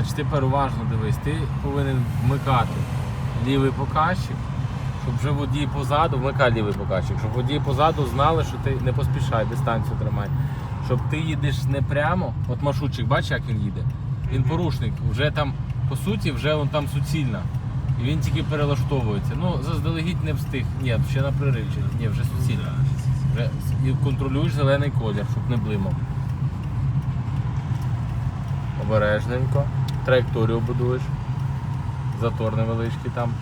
Значить, тепер уважно дивись, ти повинен вмикати лівий показчик, щоб вже водії позаду, вмикай лівий показчик, щоб водії позаду знали, що ти не поспішай, дистанцію тримай. Щоб ти їдеш не прямо, от маршрутчик, бачиш, як він їде. Він порушник, вже там, по суті, вже он там суцільна. І він тільки перелаштовується. Ну, заздалегідь не встиг. Ні, ще на приривчик. Ні, вже суцільна. Вже і контролюєш зелений колір, щоб не блимав. Обережненько. Траєкторію будуєш. Затор невеличкий там.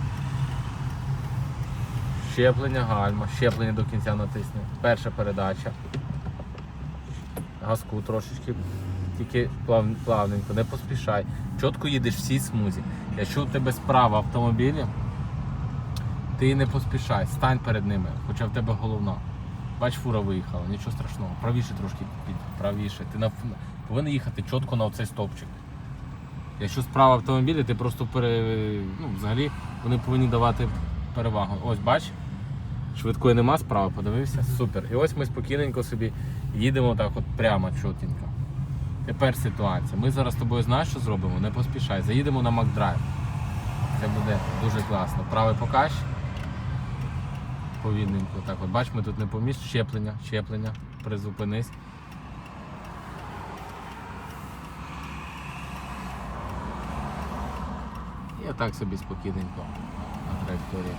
Щеплення, гальма. Щеплення до кінця натисни. Перша передача. Газку трошечки. Тільки плав, плавненько, не поспішай. Чітко їдеш в цій смузі. Якщо у тебе справа автомобілі, ти не поспішай, стань перед ними, хоча в тебе головна. Бач, фура виїхала, нічого страшного. Правіше трошки під, правіше. Ти на, повинен їхати чітко на оцей стовпчик. Якщо справа автомобіля, ти просто пере, ну, взагалі вони повинні давати перевагу. Ось бач, швидкої нема, справа подивився. Супер. І ось ми спокійненько собі їдемо так от прямо чотенько. Тепер ситуація. Ми зараз з тобою знаєш, що зробимо? Не поспішай. Заїдемо на Макдрайв. Це буде дуже класно. Правий покаж. Повільненько. Так, от бач, ми тут не поміж. Щеплення, щеплення. Призупинись. І отак собі спокійненько на траєкторії.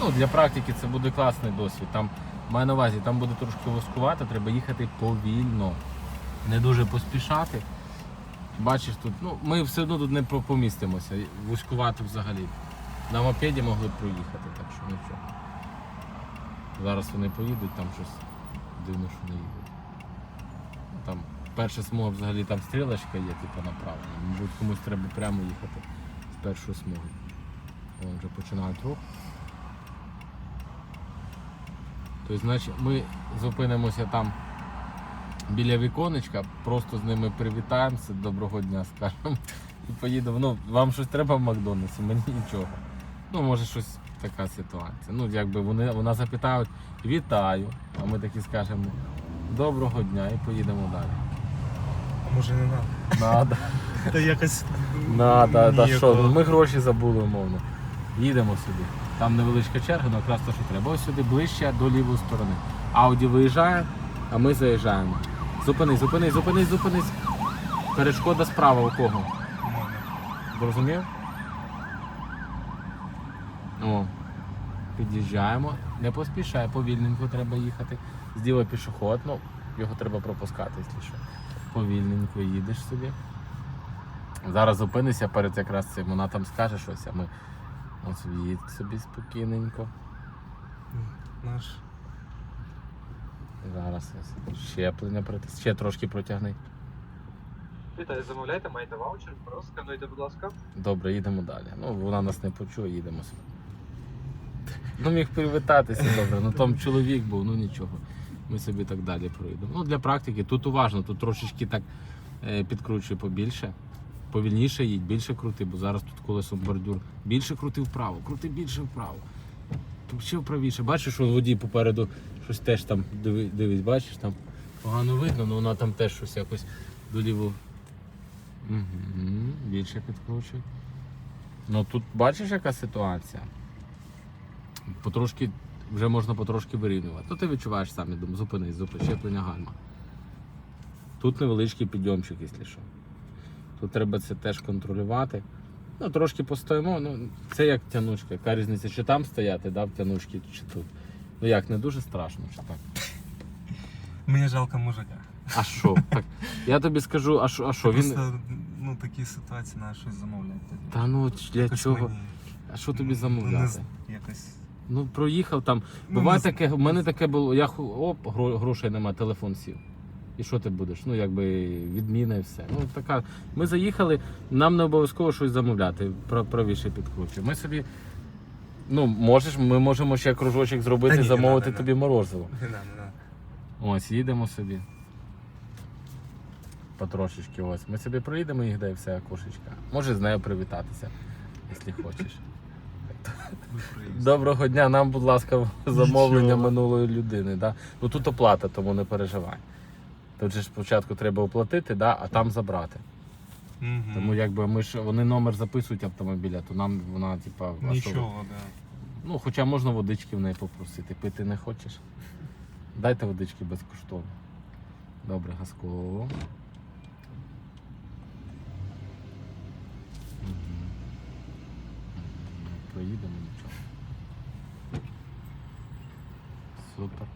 Ну, для практики це буде класний досвід. Там, маю на увазі, там буде трошки вузькувато, треба їхати повільно, не дуже поспішати. Бачиш тут, ну ми все одно тут не помістимося, вузькувато взагалі. На мопеді могли б проїхати, так що нічого. Зараз вони поїдуть, там щось дивно, що не їдуть. Ну, Там перша смуга взагалі там стрілочка є, типу направлена. Мабуть, комусь треба прямо їхати з першої смуги. Вони вже починають рух. Тобто, значить, ми зупинимося там біля віконечка, просто з ними привітаємося, доброго дня скажемо. І поїдемо. Ну, вам щось треба в Макдональдсі, мені нічого. Ну, може щось така ситуація. Ну, якби вони, вона запитають, вітаю, а ми такі скажемо доброго дня і поїдемо далі. Може не надо? Надо. Та якось. Надо, та що, ну, ми гроші забули, умовно. Їдемо сюди. Там невеличка черга, ну якраз те, що треба. Ось сюди ближче до лівої сторони. Ауді виїжджає, а ми заїжджаємо. Зупинись, зупинись, зупинись, зупинись. Перешкода справа у кого? Зрозумів? О, під'їжджаємо. Не поспішай, повільненько треба їхати. Зліва пішоход, ну, його треба пропускати, якщо що. Повільненько їдеш собі. Зараз зупинися перед якраз цим, вона там скаже щось, а ми ось їдь собі спокійненько. Наш. Зараз ось щеплення притис. Ще трошки протягни. Вітаю, замовляйте, маєте ваучер, скануйте, будь ласка. Добре, їдемо далі. Ну, вона нас не почує, їдемо собі. Ну, міг привітатися добре, ну там чоловік був, ну нічого. Ми собі так далі проїдемо. Ну, для практики тут уважно, тут трошечки так е, підкручує побільше. Повільніше їдь, більше крути, бо зараз тут колесо бордюр. Більше крути вправо, крути більше вправо. Ще вправіше. Бачиш, що водій попереду щось теж там дивись, бачиш, там погано видно, але вона там теж щось якось до ліву. Угу, більше підкручує. Ну тут бачиш, яка ситуація? Потрошки, вже можна потрошки вирівнювати. То ти відчуваєш сам, я думаю, зупинись, зупинись, щеплення гальма. Тут невеличкий підйомчик, якщо що. Тут треба це теж контролювати. Ну, трошки постоїмо, ну це як тянучка. Яка різниця, чи там стояти, да, в тянучці, чи тут. Ну як, не дуже страшно, чи так? Мені жалко мужика. А що? Так, я тобі скажу, а що, а що? Він. Просто, ну, такі ситуації треба щось замовляти. Та ну для Якось чого? мені, А що тобі ну, замовляти? не Якось. Ну, проїхав там. Ну, Буває не таке, в мене таке було, я ху- оп, гро- грошей нема, телефон сів. І що ти будеш? Ну, якби відміна і все. Ну, така. Ми заїхали, нам не обов'язково щось замовляти, про- правіше підкручує. Ми собі. Ну, можеш, ми можемо ще кружочок зробити, Та ні, не замовити надо, не тобі морозиво. Не надо, не надо. Ось, їдемо собі. Потрошечки ось. Ми собі проїдемо їх, де все окошечка. Може з нею привітатися, якщо хочеш. Доброго дня, нам, будь ласка, замовлення Нічого. минулої людини. Да? Ну тут оплата, тому не переживай. Тут же ж спочатку треба оплатити, да, а там забрати. Мгм. Тому якби ми ж вони номер записують автомобіля, то нам вона, типа? Нічого, да. Ну, хоча можна водички в неї попросити. Пити не хочеш? Дайте водички безкоштовно. Добре, газково. Мгм. Мгм. Проїдемо нічого. Супер.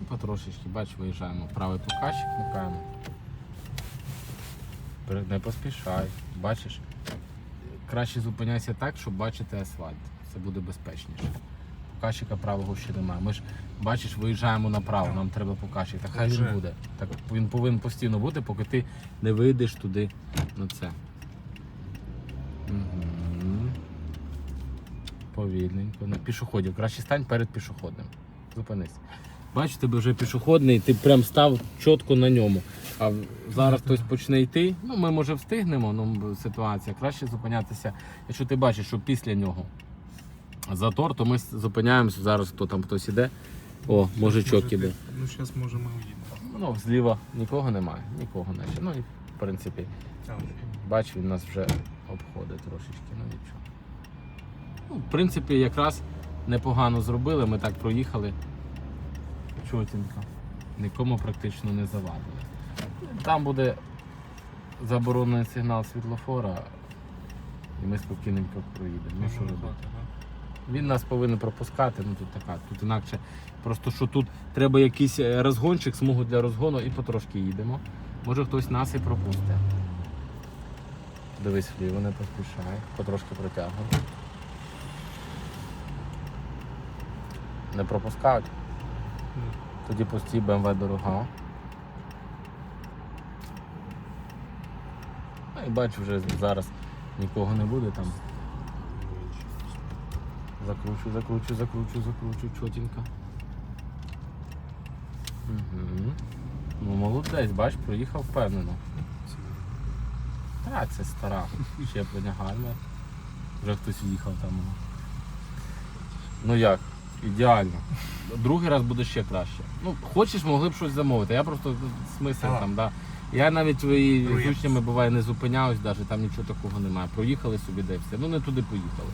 І Потрошечки, бач, виїжджаємо. Правий показчик вмикаємо. При- Не поспішай. Бачиш? Краще зупиняйся так, щоб бачити асфальт. Це буде безпечніше. Показчика правого ще немає. Ми ж бачиш, виїжджаємо направо, нам треба показчик. Та хай він буде. Так він повинен постійно бути, поки ти не вийдеш туди на це. Угу. Повільненько. На пішоходів. Краще стань перед пішоходним. Зупинись. Бачиш, тебе вже пішохідний, ти прям став чітко на ньому. А зараз хтось почне йти. Ну, ми може встигнемо, ну ситуація. Краще зупинятися. Якщо ти бачиш, що після нього затор, то ми зупиняємося. Зараз хто там хтось іде. О, мужичок іде. Ну, зараз може ми уїдемо. Ну, зліва нікого немає, нікого наче. Ну і в принципі, бач, він нас вже обходить трошечки, ну нічого. Ну, в принципі, якраз непогано зробили. Ми так проїхали. Чотенько. Нікому практично не завадили. Там буде заборонений сигнал світлофора, і ми спокійненько проїдемо. Ну що робити? Він нас повинен пропускати, ну тут така, тут інакше. Просто що тут треба якийсь е, розгончик, смугу для розгону і потрошки їдемо. Може хтось нас і пропустить. Дивись вліво, не поспішай, потрошки протягуй. Не пропускають. Тоді пусті БМВ дорога. Ну і бачу, вже зараз нікого не буде там. Закручу, закручу, закручу, закручу, чотенько. Угу. Ну, молодець, бач, проїхав впевнено. Так, це стара. Щеплення гальма. Вже хтось їхав там. Ну як? Ідеально. Другий раз буде ще краще. Ну, хочеш, могли б щось замовити. Я просто смисл Ага. там, да. Я навіть з учнями буває не зупинявся, навіть там нічого такого немає. Проїхали собі де все. Ну не туди поїхали.